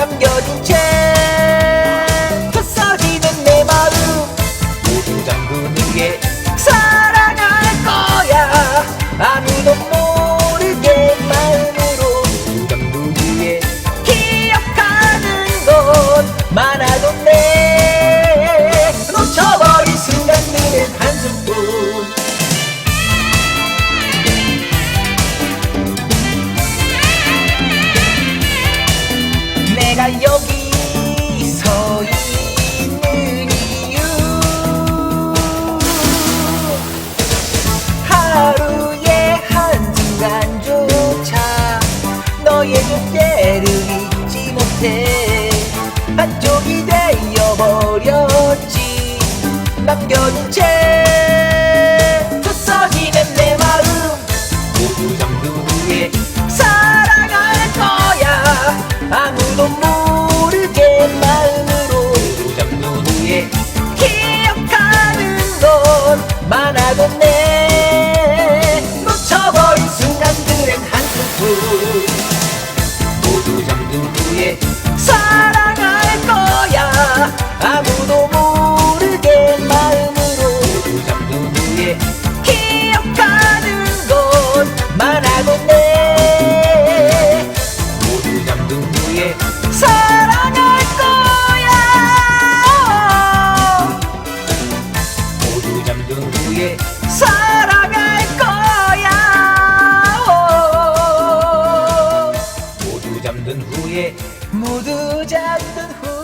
남겨진 채 부서지는 내 마음. 모두 잠근 후에 사랑할 거야. 아무도 모르게 마음으로 모두 잠근 후에 기억하는 것. 많아도 내 한쪽이 되어버렸지. 남겨둔 채 부서지는 내 마음. 모두 잠든 후에 사랑할 거야. 아무도 모르게 마음으로. 모두 잠든 후에 기억하는 건 많아도 내 놓쳐버린 순간들은 한숨뿐 모두 잠든 후에 아무도 모르게 마음으로 두장두 후에 기억하는 것만 하고 내 모두 잠든 후에 사랑할 거야. 모두 잠든 후에 사랑할 거야. 모두 잠든 후에 모두 잠든 후에